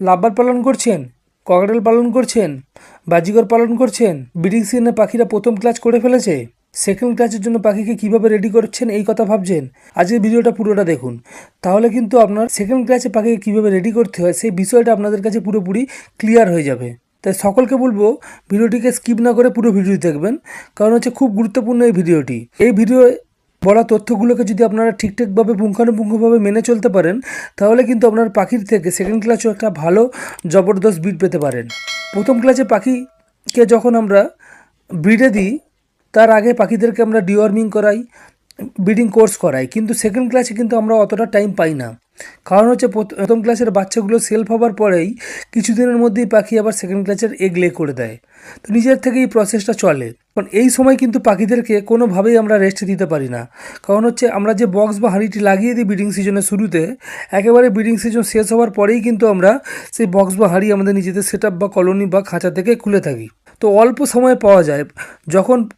লাভবার পালন করছেন? ককটেল পালন করছেন? বাজিগর পালন করছেন? ব্রিডিং সিজনে পাখিরা প্রথম ক্লাস করে ফেলেছে? সেকেন্ড ক্লাসের জন্য পাখিকে কীভাবে রেডি করছেন? এই কথা ভাবছেন? আজকের ভিডিওটা পুরোটা দেখুন। তাহলে কিন্তু আপনার সেকেন্ড ক্লাসে পাখিকে কীভাবে রেডি করতে হয়, সেই বিষয়টা আপনাদের কাছে পুরোপুরি ক্লিয়ার হয়ে যাবে। তাই সকলকে বলব, ভিডিওটিকে স্কিপ না করে পুরো ভিডিও দেখবেন। কারণ হচ্ছে খুব গুরুত্বপূর্ণ এই ভিডিওটি। এই ভিডিও বলা তথ্যগুলোকে যদি আপনারা ঠিকঠাকভাবে পুঙ্খানুপুঙ্খভাবে মেনে চলতে পারেন, তাহলে কিন্তু আপনার পাখির থেকে সেকেন্ড ক্লাসও একটা ভালো জবরদস্ত বিট পেতে পারেন। প্রথম ক্লাসে পাখিকে যখন আমরা ব্রিডে দিই, তার আগে পাখিদেরকে আমরা ডিওয়ার্মিং করাই ব্রিডিং কোর্স করাই। কিন্তু সেকেন্ড ক্লাসে কিন্তু আমরা অতটা টাইম পাই না। কারণ হচ্ছে প্রথ- প্রথম ক্লাসের বাচ্চাগুলো সেলফ হবার পরেই কিছুদিনের মধ্যেই পাখি আবার সেকেন্ড ক্লাসের এগ লে করে দেয়। তো নিজের থেকে এই প্রসেসটা চলে। কারণ এই সময় কিন্তু পাখিদেরকে কোনোভাবেই আমরা রেস্ট দিতে পারি না। কারণ হচ্ছে আমরা যে বক্স বা হাঁড়িটি লাগিয়ে দিই ব্রিডিং সিজনের শুরুতে, একেবারে ব্রিডিং সিজন শেষ হওয়ার পরেই কিন্তু আমরা সেই বক্স বা হাঁড়ি আমাদের নিজেদের সেট বা কলোনি বা খাঁচা থেকে খুলে থাকি। তো অল্প সময় পাওয়া যায়। যখন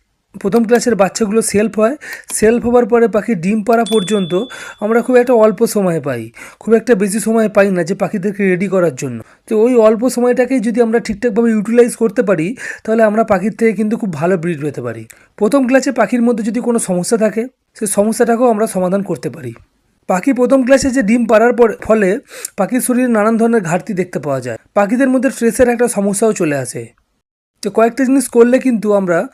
প্রথম ক্লাসের বাচ্চাগুলো সেলফ হয়। সেলফ হওয়ার পরে পাখি ডিম পাড়া পর্যন্ত আমরা খুব একটা অল্প সময় পাই। খুব একটা বেশি সময় পাই না যে পাখিদেরকে রেডি করার জন্য। তো ওই অল্প সময়টাকেই যদি আমরা ঠিকঠাকভাবে ইউটিলাইজ করতে পারি, তাহলে আমরা পাখির থেকে কিন্তু খুব ভালো ব্রিড পেতে পারি। প্রথম ক্লাসে পাখির মধ্যে যদি কোনো সমস্যা থাকে সেই সমস্যাটাকেও আমরা সমাধান করতে পারি। পাখি প্রথম ক্লাসে যে ডিম পাড়ার পর, ফলে পাখির শরীরে নানান ধরনের ঘাটতি দেখতে পাওয়া যায়। পাখিদের মধ্যে স্ট্রেসের একটা সমস্যাও চলে আসে। তো কয়েকটা জিনিস করলে কিন্তু আমরা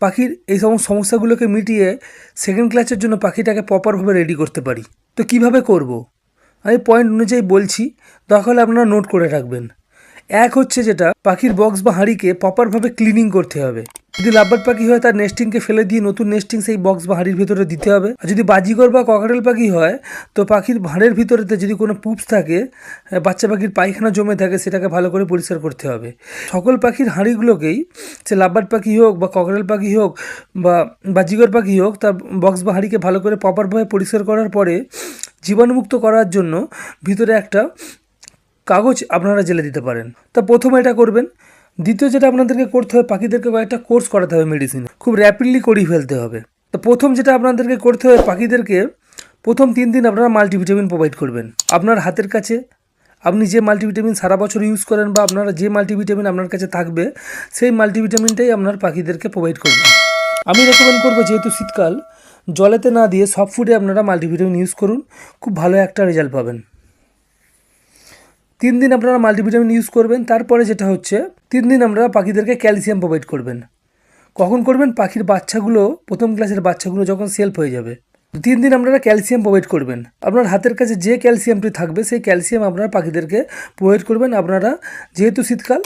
পাখির এই সমস্ত সমস্যাগুলোকে মিটিয়ে সেকেন্ড ক্লাসের জন্য পাখিটাকে প্রপারভাবে রেডি করতে পারি। তো কীভাবে করব। আমি পয়েন্ট অনুযায়ী বলছি দরকার হলে আপনারা নোট করে রাখবেন। এক হচ্ছে যেটা, পাখির বক্স বা হাঁড়িকে প্রপারভাবে ক্লিনিং করতে হবে। যদি লাভবার্ড পাখি হয়, তার নেস্টিংকে ফেলে দিয়ে নতুন নেস্টিং সেই বক্স বা হাঁড়ির ভিতরে দিতে হবে। আর যদি বাজিগর বা ককাটেল পাখি হয়, তো পাখির ভাঁড়ের ভিতরেতে যদি কোনো পুপস থাকে বাচ্চা পাখির পায়খানা জমে থাকে, সেটাকে ভালো করে পরিষ্কার করতে হবে। সকল পাখির হাঁড়িগুলোকেই সে লাভবার্ড পাখি হোক বা ককাটেল পাখি হোক বা বাজিগর পাখি হোক, তার বক্স বা হাঁড়িকে ভালো করে প্রপারভাবে পরিষ্কার করার পরে জীবাণুমুক্ত করার জন্য ভিতরে একটা কাগজ আপনারা জেলে দিতে পারেন। তা প্রথমে এটা করবেন। দ্বিতীয় যেটা আপনাদেরকে করতে হবে, পাখিদেরকে কয়েকটা কোর্স করাতে হবে মেডিসিন খুব র্যাপিডলি করিয়ে ফেলতে হবে। তো প্রথম যেটা আপনাদেরকে করতে হবে, পাখিদেরকে প্রথম তিন দিন আপনারা মাল্টিভিটামিন প্রোভাইড করবেন। আপনার হাতের কাছে, আপনি যে মাল্টিভিটামিন সারা বছর ইউজ করেন বা আপনারা যে মাল্টিভিটামিন আপনার কাছে থাকবে, সেই মাল্টিভিটামিনটাই আপনার পাখিদেরকে প্রোভাইড করবেন। আমি রেকমেন্ড করব, যেহেতু শীতকাল, জলেতে না দিয়ে সব ফুডে আপনারা মাল্টিভিটামিন ইউজ করুন। খুব ভালো একটা রেজাল্ট পাবেন। তিন দিন আপনারা মাল্টিভিটামিন ইউজ করবেন, তারপরে যেটা হচ্ছে, তিন দিন আপনারা পাখিদেরকে ক্যালসিয়াম প্রোভাইড করবেন। কখন করবেন? পাখির বাচ্চাগুলো, প্রথম ক্লাসের বাচ্চাগুলো যখন সেলফ হয়ে যাবে। তিন দিন আপনারা ক্যালসিয়াম প্রোভাইড করবেন। আপনার হাতের কাছে যে ক্যালসিয়ামটি থাকবে, সেই ক্যালসিয়াম আপনারা পাখিদেরকে প্রোভাইড করবেন। আপনারা যেহেতু শীতকাল,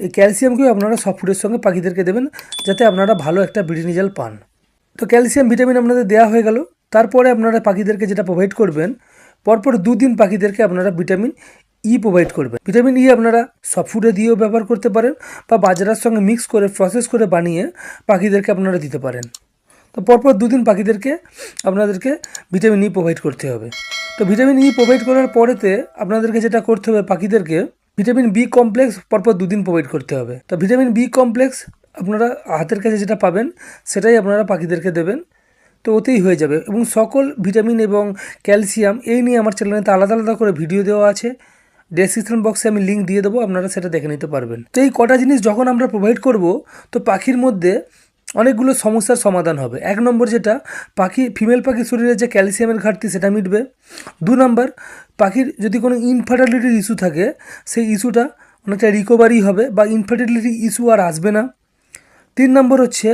এই ক্যালসিয়ামকেও আপনারা সব ফুডের সঙ্গে পাখিদেরকে দেবেন, যাতে আপনারা ভালো একটা ব্রিডিং রেজাল্ট পান। তো ক্যালসিয়াম ভিটামিন আপনাদের দেওয়া হয়ে গেল। তারপরে আপনারা পাখিদেরকে যেটা প্রোভাইড করবেন, পরপর দুদিন পাখিদেরকে আপনারা ভিটামিন ই প্রোভাইড করবেন। ভিটামিন ই আপনারা সব ফুডে দিয়েও ব্যবহার করতে পারেন বা বাজারের সঙ্গে মিক্স করে প্রসেস করে বানিয়ে পাখিদেরকে আপনারা দিতে পারেন। তো পরপর দুদিন পাখিদেরকে আপনাদেরকে ভিটামিন ই প্রোভাইড করতে হবে। তো ভিটামিন ই প্রোভাইড করার পরেতে আপনাদেরকে যেটা করতে হবে, পাখিদেরকে ভিটামিন বি কমপ্লেক্স পরপর দুদিন প্রোভাইড করতে হবে। তো ভিটামিন বি কমপ্লেক্স আপনারা হাতের কাছে যেটা পাবেন, সেটাই আপনারা পাখিদেরকে দেবেন। তো ওতেই হয়ে যাবে। এবং সকল ভিটামিন এবং ক্যালসিয়াম এই নিয়ে আমার চ্যানেলেতে আলাদা আলাদা করে ভিডিও দেওয়া আছে। ডেসক্রিপশন বক্সে আমি লিঙ্ক দিয়ে দেবো, আপনারা সেটা দেখে নিতে পারবেন। তো এই কটা জিনিস যখন আমরা প্রোভাইড করব, তো পাখির মধ্যে অনেকগুলো সমস্যার সমাধান হবে। এক নম্বর যেটা, পাখি ফিমেল পাখির শরীরে যে ক্যালসিয়ামের ঘাটতি, সেটা মিটবে। দু নম্বর, পাখির যদি কোনো ইনফার্টিলিটির ইস্যু থাকে, সেই ইস্যুটা অনেকটা রিকভারি হবে বা ইনফার্টিলিটি ইস্যু আর আসবে না। তিন নম্বর হচ্ছে,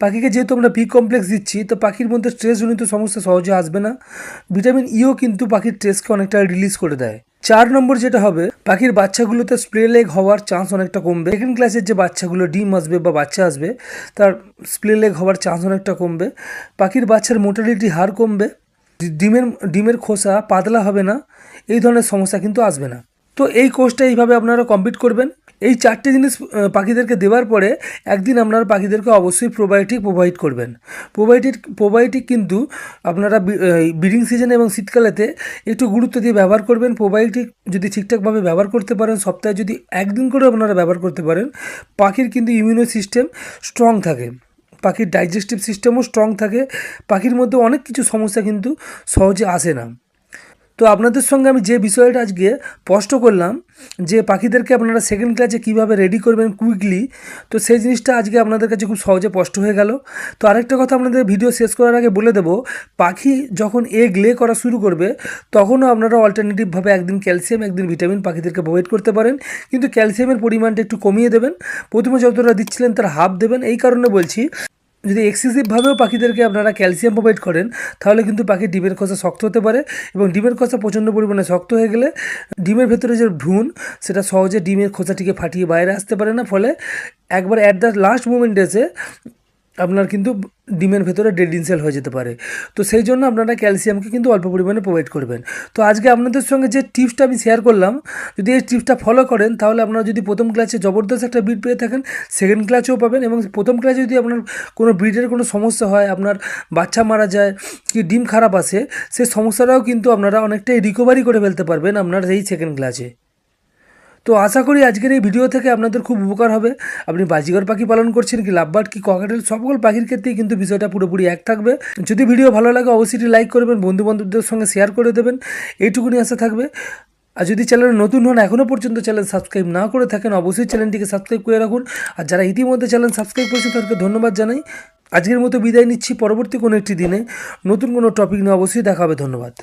পাখিকে যেহেতু আমরা বি কমপ্লেক্স দিচ্ছি, তো পাখির মধ্যে স্ট্রেসজনিত সমস্যা সহজে আসবে না। ভিটামিন ইও কিন্তু পাখির স্ট্রেসকে অনেকটা রিলিজ করে দেয়। চার নম্বর যেটা হবে, পাখির বাচ্চাগুলোতে স্প্রে লেগ হওয়ার চান্স অনেকটা কমবে। সেকেন্ড ক্লাসের যে বাচ্চাগুলো ডিম আসবে বা বাচ্চা আসবে, তার স্প্রে লেগ হওয়ার চান্স অনেকটা কমবে। পাখির বাচ্চার মোটালিটি হার কমবে। ডিমের ডিমের খোসা পাতলা হবে না। এই ধরনের সমস্যা কিন্তু আসবে না। তো এই কোর্সটা এইভাবে আপনারা কমপ্লিট করবেন। এই চারটে জিনিস পাখিদেরকে দেওয়ার পরে একদিন আপনারা পাখিদেরকে অবশ্যই প্রোবায়োটিক প্রোভাইড করবেন। প্রোবায়োটিক প্রোবায়োটিক কিন্তু আপনারা ব্রিডিং সিজন এবং শীতকালেতে একটু গুরুত্ব দিয়ে ব্যবহার করবেন। প্রোবায়োটিক যদি ঠিকঠাকভাবে ব্যবহার করতে পারেন, সপ্তাহে যদি একদিন করে আপনারা ব্যবহার করতে পারেন, পাখির কিন্তু ইমিউনো সিস্টেম স্ট্রং থাকে। পাখির ডাইজেস্টিভ সিস্টেমও স্ট্রং থাকে। পাখির মধ্যে অনেক কিছু সমস্যা কিন্তু সহজে আসে না। তো আপনাদের সঙ্গে আমি যে বিষয়টা আজকে স্পষ্ট করলাম, যে পাখিদেরকে আপনারা সেকেন্ড ক্লাসে কীভাবে রেডি করবেন কুইকলি তো সেই জিনিসটা আজকে আপনাদের কাছে খুব সহজে স্পষ্ট হয়ে গেল। তো আরেকটা কথা আপনাদের ভিডিও শেষ করার আগে বলে দেবো, পাখি যখন এগ লে করা শুরু করবে, তখনও আপনারা অল্টারনেটিভভাবে একদিন ক্যালসিয়াম একদিন ভিটামিন পাখিদেরকে প্রোভাইড করতে পারেন। কিন্তু ক্যালসিয়ামের পরিমাণটা একটু কমিয়ে দেবেন। প্রথমে যতটা দিচ্ছিলেন তার হাফ দেবেন। এই কারণে বলছি যদি এক্সেসিভভাবেও পাখিদেরকে আপনারা ক্যালসিয়াম প্রোভাইড করেন, তাহলে কিন্তু পাখি ডিমের খোসা শক্ত হতে পারে এবং ডিমের খোসা প্রচণ্ড পরিমাণে শক্ত হয়ে গেলে ডিমের ভেতরে যে ভ্রূণ, সেটা সহজে ডিমের খোসাটিকে ফাটিয়ে বাইরে আসতে পারে না। ফলে একবার অ্যাট দ্য লাস্ট মুমেন্ট এসে আপনার কিন্তু ডিমের ভেতরে ডেড সেল হয়ে যেতে পারে। তো সেই জন্য আপনারা ক্যালসিয়ামকে কিন্তু অল্প পরিমাণে প্রোভাইড করবেন। তো আজকে আপনাদের সঙ্গে যে টিপসটা আমি শেয়ার করলাম, যদি এই টিপসটা ফলো করেন, তাহলে আপনারা যদি প্রথম ক্লাসে জবরদস্ত একটা ব্রিড পেয়ে থাকেন সেকেন্ড ক্লাসেও পাবেন এবং প্রথম ক্লাসে যদি আপনার কোনো ব্রিডের কোনো সমস্যা হয়, আপনার বাচ্চা মারা যায় কি ডিম খারাপ আসে সে সমস্যাটাও কিন্তু আপনারা অনেকটাই রিকভারি করে ফেলতে পারবেন আপনার এই সেকেন্ড ক্লাসে তো আশা করি আজকের এই ভিডিও থেকে আপনাদের খুব উপকার হবে। আপনি বাজিগর পাখি পালন করছেন কি লাভবার্ড কি, ককাটেল, সকল পাখির ক্ষেত্রেই কিন্তু বিষয়টা পুরোপুরি এক থাকবে। যদি ভিডিও ভালো লাগে অবশ্যই লাইক করবেন বন্ধু বান্ধবদের সঙ্গে শেয়ার করে দেবেন। এইটুকুনি আশা থাকবে। আর যদি চ্যানেল নতুন হন এখনও পর্যন্ত চ্যানেল সাবস্ক্রাইব না করে থাকেন, অবশ্যই চ্যানেলটিকে সাবস্ক্রাইব করে রাখুন। আর যারা ইতিমধ্যে চ্যানেল সাবস্ক্রাইব করেছেন, তাদেরকে ধন্যবাদ জানাই। আজকের মতো বিদায় নিচ্ছি, পরবর্তী কোনো একটি দিনে। নতুন কোনো টপিক নিয়ে অবশ্যই দেখা হবে, ধন্যবাদ।